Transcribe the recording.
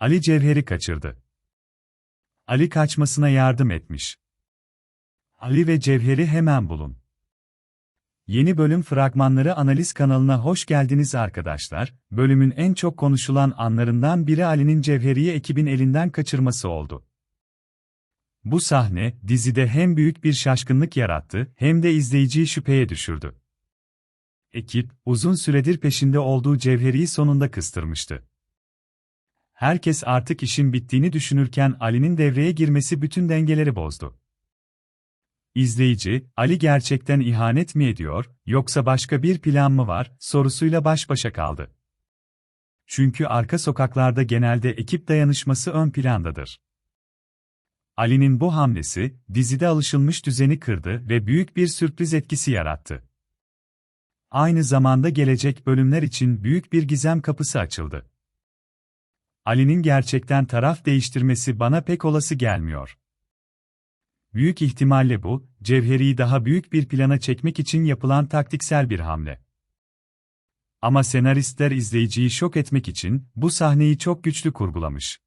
Ali Cevher'i kaçırdı. Ali kaçmasına yardım etmiş. Ali ve Cevher'i hemen bulun. Yeni bölüm fragmanları analiz kanalına hoş geldiniz arkadaşlar. Bölümün en çok konuşulan anlarından biri Ali'nin Cevheri'yi ekibin elinden kaçırması oldu. Bu sahne, dizide hem büyük bir şaşkınlık yarattı, hem de izleyiciyi şüpheye düşürdü. Ekip, uzun süredir peşinde olduğu Cevheri'yi sonunda kıstırmıştı. Herkes artık işin bittiğini düşünürken Ali'nin devreye girmesi bütün dengeleri bozdu. İzleyici, Ali gerçekten ihanet mi ediyor, yoksa başka bir plan mı var, sorusuyla baş başa kaldı. Çünkü arka sokaklarda genelde ekip dayanışması ön plandadır. Ali'nin bu hamlesi, dizide alışılmış düzeni kırdı ve büyük bir sürpriz etkisi yarattı. Aynı zamanda gelecek bölümler için büyük bir gizem kapısı açıldı. Ali'nin gerçekten taraf değiştirmesi bana pek olası gelmiyor. Büyük ihtimalle bu, Cevheri'yi daha büyük bir plana çekmek için yapılan taktiksel bir hamle. Ama senaristler izleyiciyi şok etmek için bu sahneyi çok güçlü kurgulamış.